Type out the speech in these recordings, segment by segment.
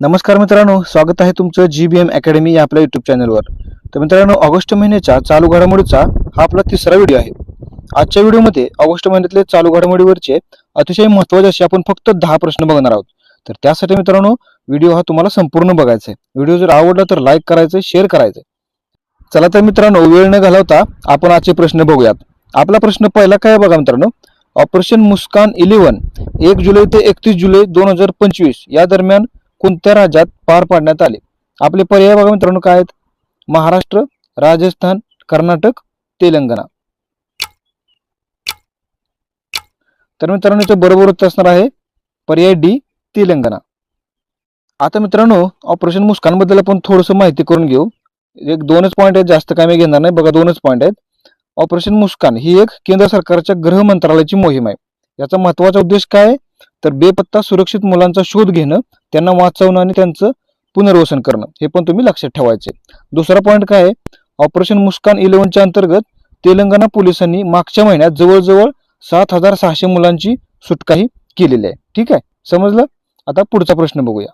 नमस्कार मित्रांनो स्वागत आहे तुमचं जी बी एम अकॅडमी या आपल्या युट्यूब चॅनलवर तर मित्रांनो ऑगस्ट महिन्याच्या चालू घडामोडीचा हा आपला तिसरा व्हिडिओ आहे. आजच्या व्हिडिओमध्ये ऑगस्ट महिन्यातले चालू घडामोडीवरचे अतिशय महत्त्वाचे असे आपण फक्त दहा प्रश्न बघणार आहोत. तर त्यासाठी मित्रांनो व्हिडिओ हा तुम्हाला संपूर्ण बघायचा आहे. व्हिडिओ जर आवडला तर लाईक करायचं शेअर करायचं चला तर मित्रांनो वेळ न घालवता आपण आजचे प्रश्न बघूयात. आपला प्रश्न पहिला काय बघा मित्रांनो? ऑपरेशन मुस्कान इलेव्हन एक जुलै ते एकतीस जुलै दोन हजार पंचवीस या दरम्यान कोणत्या राज्यात पार पाडण्यात आले? आपले पर्याय बघा मित्रांनो काय आहेत? महाराष्ट्र राजस्थान कर्नाटक तेलंगणा. तर मित्रांनो इथे बरोबर उत्तर असणार आहे पर्याय डी तेलंगणा. आता मित्रांनो ऑपरेशन मुस्कानबद्दल आपण थोडंसं माहिती करून घेऊ. एक दोनच पॉईंट आहेत जास्त काय मी घेणार नाही. बघा दोनच पॉईंट आहेत. ऑपरेशन मुस्कान ही एक केंद्र सरकारच्या गृह मंत्रालयाची मोहीम आहे. याचा महत्त्वाचा उद्देश काय आहे? तर बेपत्ता सुरक्षित मुलांचा शोध घेणं त्यांना वाचवणं आणि त्यांचं पुनर्वसन करणं हे पण तुम्ही लक्षात ठेवायचे दुसरा पॉईंट काय आहे? ऑपरेशन मुस्कान इलेव्हनच्या अंतर्गत तेलंगणा पोलिसांनी मागच्या महिन्यात जवळजवळ सात हजार सहाशे मुलांची सुटकाही केलेली आहे. ठीक आहे? समजलं? आता पुढचा प्रश्न बघूया.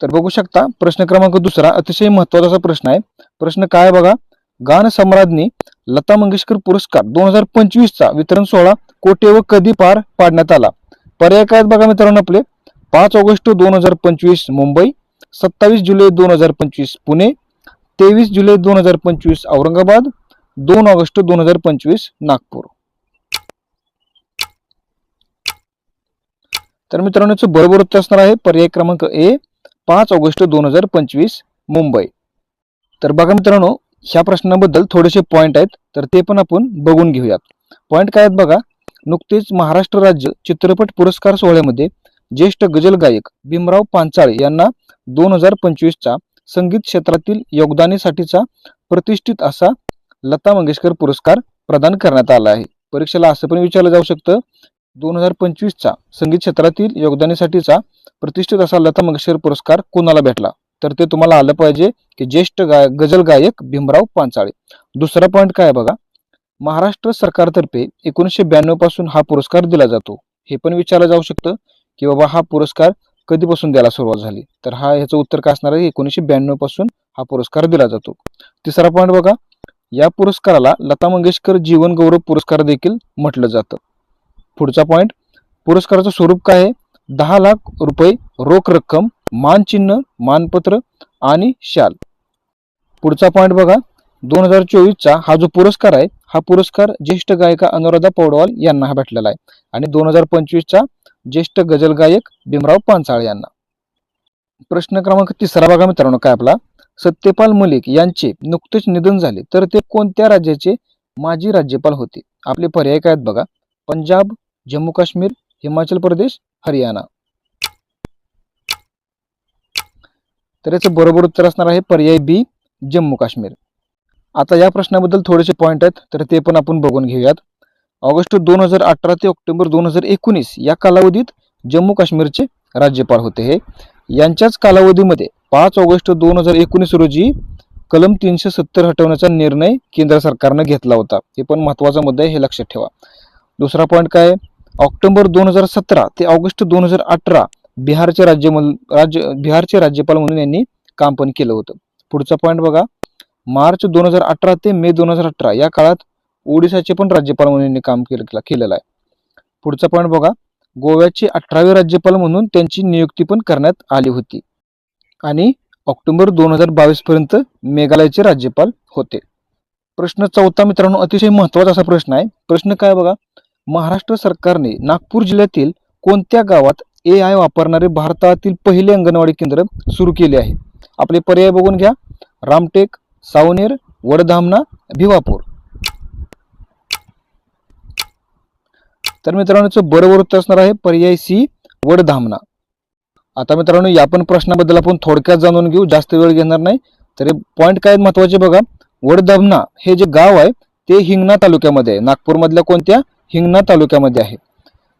तर बघू शकता प्रश्न क्रमांक दुसरा अतिशय महत्त्वाचा प्रश्न आहे. प्रश्न काय आहे बघा? गान सम्राज्ञी लता मंगेशकर पुरस्कार दोन हजार पंचवीसचा वितरण सोहळा कोठे व कधी पार पाडण्यात आला? पर्याय काय आहेत बघा मित्रांनो आपले? पाच ऑगस्ट दोन हजार पंचवीस मुंबई सत्तावीस जुलै दोन हजार पंचवीस पुणे तेवीस जुलै दोन हजार पंचवीस औरंगाबाद दोन ऑगस्ट दोन हजार पंचवीस नागपूर. तर मित्रांनो याचं बरोबर उत्तर असणार आहे. पर्याय क्रमांक ए पाच ऑगस्ट दोन हजार पंचवीस मुंबई. तर बघा मित्रांनो ह्या प्रश्नाबद्दल थोडेसे पॉइंट आहेत. तर ते पण आपण बघून घेऊयात. पॉइंट काय आहेत बघा? नुकतेच महाराष्ट्र राज्य चित्रपट पुरस्कार सोहळ्यामध्ये ज्येष्ठ गजल गायक भीमराव पांचाळे यांना दोन हजार पंचवीसचा संगीत क्षेत्रातील योगदानासाठीचा प्रतिष्ठित असा लता मंगेशकर पुरस्कार प्रदान करण्यात आला आहे. परीक्षेला असं पण विचारलं जाऊ शकतं दोन हजार पंचवीसचा संगीत क्षेत्रातील योगदानासाठीचा प्रतिष्ठित असा लता मंगेशकर पुरस्कार कोणाला भेटला? तर ते तुम्हाला आलं पाहिजे की ज्येष्ठ गाय गजल गायक भीमराव पांचाळे दुसरा पॉईंट काय बघा? महाराष्ट्र सरकारतर्फे एकोणीसशे ब्याण्णवपासून हा पुरस्कार दिला जातो. हे पण विचारलं जाऊ शकतं की बाबा हा पुरस्कार कधीपासून द्यायला सुरुवात झाली? तर हा ह्याचं उत्तर काय असणार आहे? एकोणीसशे ब्याण्णवपासून हा पुरस्कार दिला जातो. तिसरा पॉईंट बघा. या पुरस्काराला लता मंगेशकर जीवन गौरव पुरस्कार देखील म्हटलं जातं. पुढचा पॉईंट पुरस्काराचं स्वरूप काय आहे? दहा लाख रुपये रोख रक्कम मानचिन्ह मानपत्र आणि शाल. पुढचा पॉईंट बघा. दोन हजार चोवीसचा हा जो पुरस्कार आहे हा पुरस्कार ज्येष्ठ गायिका अनुराधा पौडवाल यांना हा भेटलेला आहे. आणि दोन हजार पंचवीसचा ज्येष्ठ गजल गायक भीमराव पांचाळ यांना. प्रश्न क्रमांक तिसरा बघा मित्रांनो काय आपला? सत्यपाल मलिक यांचे नुकतेच निधन झाले तर ते कोणत्या राज्याचे माजी राज्यपाल होते? आपले पर्याय काय आहेत बघा. पंजाब जम्मू काश्मीर हिमाचल प्रदेश हरियाणा. तर याचं बरोबर उत्तर असणार आहे पर्याय बी जम्मू काश्मीर. आता या प्रश्नाबद्दल थोडेसे पॉईंट आहेत तर ते पण आपण बघून घेऊयात. ऑगस्ट दोन हजार अठरा ते ऑक्टोबर दोन हजार एकोणीस या कालावधीत जम्मू काश्मीरचे राज्यपाल होते हे. यांच्याच कालावधीमध्ये पाच ऑगस्ट दोन हजार एकोणीस रोजी कलम तीनशे सत्तर हटवण्याचा निर्णय केंद्र सरकारनं घेतला होता. हे पण महत्त्वाचा मुद्दा आहे हे लक्षात ठेवा. दुसरा पॉईंट काय ऑक्टोबर दोन हजार सतरा ते ऑगस्ट दोन हजार अठरा बिहारचे राज्य राज्य बिहारचे राज्यपाल म्हणून यांनी काम पण केलं होतं. पुढचा पॉईंट बघा. मार्च दोन हजार अठरा ते मे दोन हजार अठरा या काळात ओडिशाचे पण राज्यपाल म्हणून काम केलं केलेलं आहे. पुढचा पॉईंट बघा. गोव्याचे अठरावे राज्यपाल म्हणून त्यांची नियुक्ती पण करण्यात आली होती. आणि ऑक्टोबर दोन हजार बावीस पर्यंत मेघालयचे राज्यपाल होते. प्रश्न चौथा मित्रांनो अतिशय महत्त्वाचा असा प्रश्न आहे. प्रश्न काय बघा? महाराष्ट्र सरकारने नागपूर जिल्ह्यातील कोणत्या गावात ए आय वापरणारे भारतातील पहिले अंगणवाडी केंद्र सुरू केले आहे? आपले पर्याय बघून घ्या. रामटेक सावनेर वडधामणा भिवापूर. तर मित्रांनो बरोबर उत्तर असणार आहे पर्याय सी वडधामणा आता मित्रांनो या पण प्रश्नाबद्दल आपण थोडक्यात जाणून घेऊ जास्त वेळ घेणार नाही. तर पॉईंट काय आहेत महत्त्वाचे बघा. वडधामणा हे जे गाव आहे ते हिंगणा तालुक्यामध्ये आहे. नागपूरमधल्या कोणत्या? हिंगणा तालुक्यामध्ये आहे.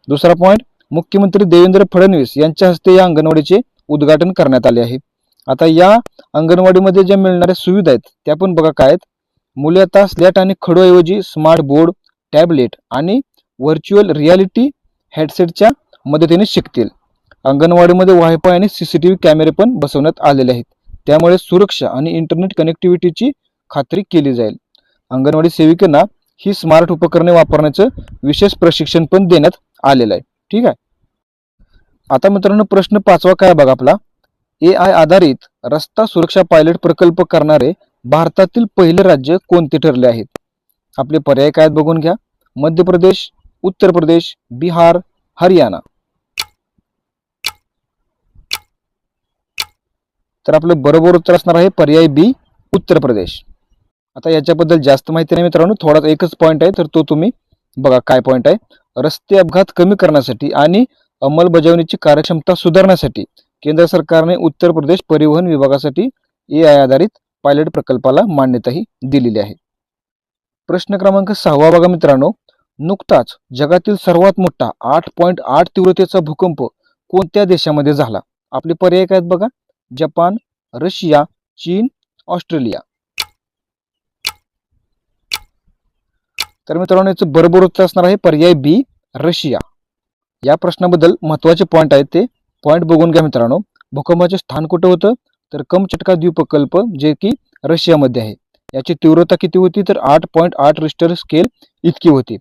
दुसरा पॉईंट मुख्यमंत्री देवेंद्र फडणवीस यांच्या हस्ते या अंगणवाडीचे उद्घाटन करण्यात आले आहे. आता या अंगणवाडीमध्ये ज्या मिळणाऱ्या सुविधा आहेत त्या पण बघा काय आहेत. मुले आता स्लॅट आणि खडूऐवजी स्मार्ट बोर्ड टॅबलेट आणि व्हर्च्युअल रियालिटी हेडसेटच्या मदतीने शिकतील. अंगणवाडीमध्ये वायफाय आणि सी सी टी व्ही कॅमेरे पण बसवण्यात आलेले आहेत. त्यामुळे सुरक्षा आणि इंटरनेट कनेक्टिव्हिटीची खात्री केली जाईल. अंगणवाडी सेविकांना ही स्मार्ट उपकरणे वापरण्याचं विशेष प्रशिक्षण पण देण्यात आलेलं आहे. ठीक आहे? आता मित्रांनो प्रश्न पाचवा काय बघा आपला? ए आय आधारित रस्ता सुरक्षा पायलट प्रकल्प करणारे भारतातील पहिले राज्य कोणते ठरले आहेत? आपले पर्याय काय आहेत बघून घ्या. मध्य प्रदेश उत्तर प्रदेश बिहार हरियाणा. तर आपलं बरोबर उत्तर असणार आहे पर्याय बी उत्तर प्रदेश. आता याच्याबद्दल जास्त माहिती नाही मित्रांनो थोडाच एकच पॉईंट आहे तर तो तुम्ही बघा काय पॉईंट आहे. रस्ते अपघात कमी करण्यासाठी आणि अंमलबजावणीची कार्यक्षमता सुधारण्यासाठी केंद्र सरकारने उत्तर प्रदेश परिवहन विभागासाठी ए आय आधारित पायलट प्रकल्पाला मान्यताही दिलेली आहे. प्रश्न क्रमांक सहावा बघा मित्रांनो. नुकताच जगातील सर्वात मोठा आठ पॉईंट आठ तीव्रतेचा भूकंप कोणत्या देशामध्ये झाला? आपले पर्याय काय आहेत बघा? जपान रशिया चीन ऑस्ट्रेलिया. तर मित्रांनो याचं बरोबर उत्तर असणार आहे पर्याय बी रशिया. या प्रश्नाबद्दल महत्त्वाचे पॉईंट आहेत ते. पॉईंट बघून घ्या मित्रांनो. भूकंपाचे स्थान कुठं होतं? तर कमचटका द्वीपकल्प जे की रशियामध्ये आहे. याची तीव्रता किती होती? तर आठ पॉईंट आठ रिस्टर स्केल इतकी होती.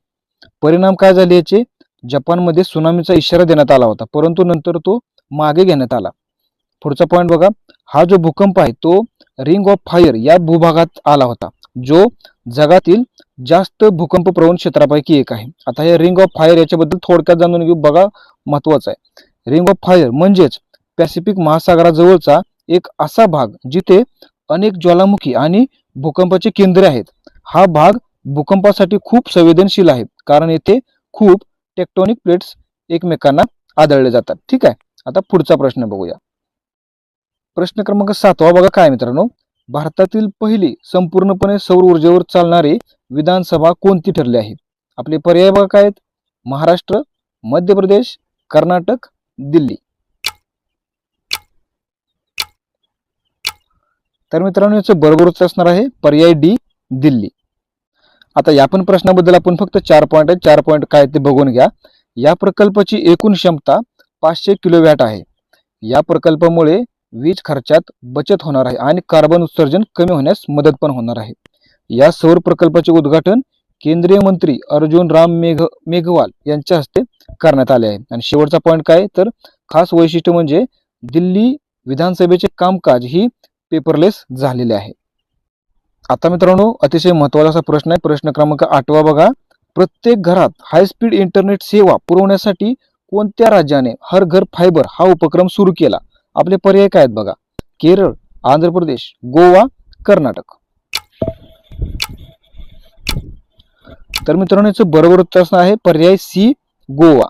परिणाम काय झाले याचे? जपानमध्ये सुनामीचा इशारा देण्यात आला होता. परंतु नंतर तो मागे घेण्यात आला. पुढचा पॉईंट बघा. हा जो भूकंप आहे तो रिंग ऑफ फायर या भूभागात आला होता जो जगातील जास्त भूकंप प्रवण क्षेत्रापैकी एक आहे. आता हे रिंग ऑफ फायर याच्याबद्दल थोडक्यात जाणून घेऊ. बघा महत्वाचं आहे. रिंग ऑफ फायर म्हणजेच पॅसिफिक महासागराजवळचा एक असा भाग जिथे अनेक ज्वालामुखी आणि भूकंपाचे केंद्रे आहेत. हा भाग भूकंपासाठी खूप संवेदनशील आहे कारण येथे खूप टेक्टॉनिक प्लेट्स एकमेकांना आदळले जातात. ठीक आहे? आता पुढचा प्रश्न बघूया. प्रश्न क्रमांक सातवा बघा काय मित्रांनो? भारतातील पहिली संपूर्णपणे सौर ऊर्जेवर चालणारी विधानसभा कोणती ठरली आहे? आपले पर्याय बघा काय आहेत? महाराष्ट्र मध्य प्रदेश कर्नाटक दिल्ली. तर मित्रांनो याचं बरोबर उत्तर असणार आहे पर्याय डी दिल्ली. आता या पण प्रश्नाबद्दल आपण फक्त चार पॉईंट आहे चार पॉईंट काय ते बघून घ्या. या प्रकल्पाची एकूण क्षमता पाचशे किलोवॅट आहे. या प्रकल्पामुळे वीज खर्चात बचत होणार आहे आणि कार्बन उत्सर्जन कमी होण्यास मदत पण होणार आहे. या सौर प्रकल्पाचे उद्घाटन केंद्रीय मंत्री अर्जुन राम मेघ मेघवाल यांच्या हस्ते करण्यात आले आहे. आणि शेवटचा पॉईंट काय? तर खास वैशिष्ट्य म्हणजे दिल्ली विधानसभेचे कामकाज ही पेपरलेस झालेले आहे. आता मित्रांनो अतिशय महत्त्वाचा असा प्रश्न आहे. प्रश्न क्रमांक आठवा बघा. प्रत्येक घरात हाय स्पीड इंटरनेट सेवा पुरवण्यासाठी कोणत्या राज्याने हर घर फायबर हा उपक्रम सुरू केला? आपले पर्याय काय आहेत बघा? केरळ आंध्र प्रदेश गोवा कर्नाटक. तर मित्रांनो याचं बरोबर उत्तर असणार आहे. पर्याय सी गोवा.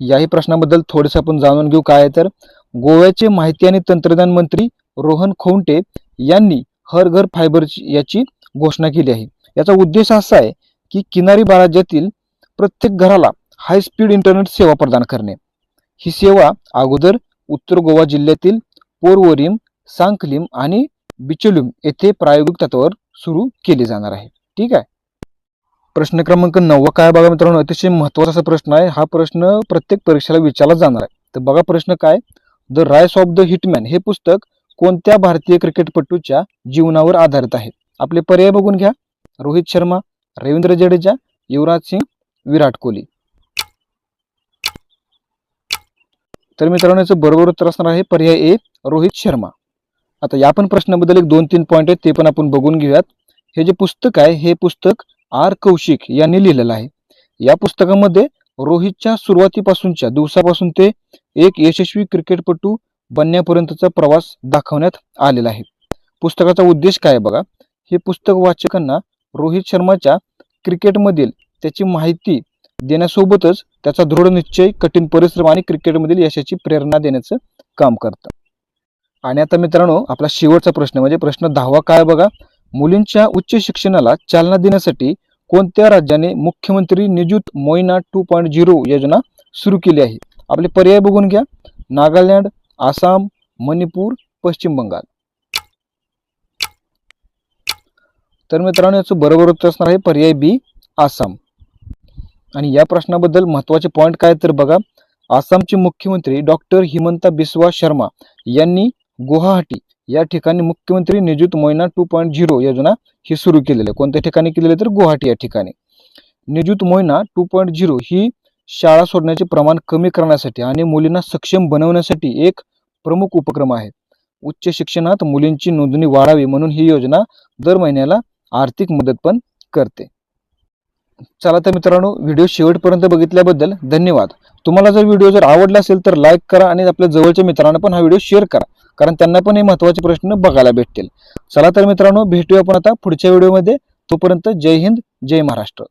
याही प्रश्नाबद्दल थोडंसं आपण जाणून घेऊ काय आहे तर गोव्याचे माहिती आणि तंत्रज्ञान मंत्री रोहन खोंटे यांनी हर घर फायबरची याची घोषणा केली आहे. याचा उद्देश असा आहे की किनारी राज्यातील प्रत्येक घराला हाय स्पीड इंटरनेट सेवा प्रदान करणे. ही सेवा अगोदर उत्तर गोवा जिल्ह्यातील पोरवरीम सांखलिम आणि बिचलुम येथे प्रायोगिक तत्वावर सुरू केली जाणार आहे. ठीक आहे? प्रश्न क्रमांक नववा काय बघा मित्रांनो अतिशय महत्त्वाचा असा प्रश्न आहे. हा प्रश्न प्रत्येक परीक्षेला विचारला जाणार आहे. तर बघा प्रश्न काय? The rise of the hitman हे पुस्तक कोणत्या भारतीय क्रिकेटपटूच्या जीवनावर आधारित आहे? आपले पर्याय बघून घ्या. रोहित शर्मा रवींद्र जडेजा युवराज सिंग विराट कोहली. तर मित्रांनो याचं बरोबर उत्तर असणार आहे पर्याय ए रोहित शर्मा. आता या पण प्रश्नाबद्दल एक दोन तीन पॉईंट आहेत ते पण आपण बघून घेऊयात. हे जे पुस्तक आहे हे पुस्तक आर कौशिक यांनी लिहिलेलं आहे. या पुस्तकामध्ये रोहितच्या सुरुवातीपासूनच्या दिवसापासून ते एक यशस्वी क्रिकेटपटू बनण्यापर्यंतचा प्रवास दाखवण्यात आलेला आहे. पुस्तकाचा उद्देश काय आहे बघा? हे पुस्तक वाचकांना रोहित शर्माच्या क्रिकेटमधील त्याची माहिती देण्यासोबतच त्याचा दृढ निश्चय कठीण परिश्रम आणि क्रिकेटमधील यशाची प्रेरणा देण्याचं काम करतं. आणि आता मित्रांनो आपला शेवटचा प्रश्न म्हणजे प्रश्न दहावा काय बघा? मुलींच्या उच्च शिक्षणाला चालना देण्यासाठी कोणत्या राज्याने मुख्यमंत्री Nijut Moina two point zero योजना सुरू केली आहे? आपले पर्याय बघून घ्या. नागालँड आसाम मणिपूर पश्चिम बंगाल. तर मित्रांनो याचं बरोबर उत्तर असणार आहे पर्याय बी आसाम. आणि या प्रश्नाबद्दल महत्त्वाचे पॉईंट काय तर बघा. आसामचे मुख्यमंत्री डॉक्टर हिमंता बिस्वा शर्मा यांनी गुवाहाटी या ठिकाणी मुख्यमंत्री Nijut Moina two point zero योजना ही सुरू केलेली आहे. कोणत्या ठिकाणी केलेली तर गुवाहाटी या ठिकाणी. Nijut Moina two point zero ही शाळा सोडण्याचे प्रमाण कमी करण्यासाठी आणि मुलींना सक्षम बनवण्यासाठी एक प्रमुख उपक्रम आहे. उच्च शिक्षणात मुलींची नोंदणी वाढावी म्हणून ही योजना दर महिन्याला आर्थिक मदत पण करते. चला तर मित्रांनो व्हिडिओ शेवटपर्यंत बघितल्याबद्दल धन्यवाद. तुम्हाला जर व्हिडिओ जर आवडला असेल तर लाईक करा आणि आपल्या जवळच्या मित्रांना पण हा व्हिडिओ शेअर करा. कारण त्यांना पण हे महत्त्वाचे प्रश्न बघायला भेटतील. चला तर मित्रांनो भेटूया आपण आता पुढच्या व्हिडिओमध्ये. तोपर्यंत जय हिंद जय महाराष्ट्र.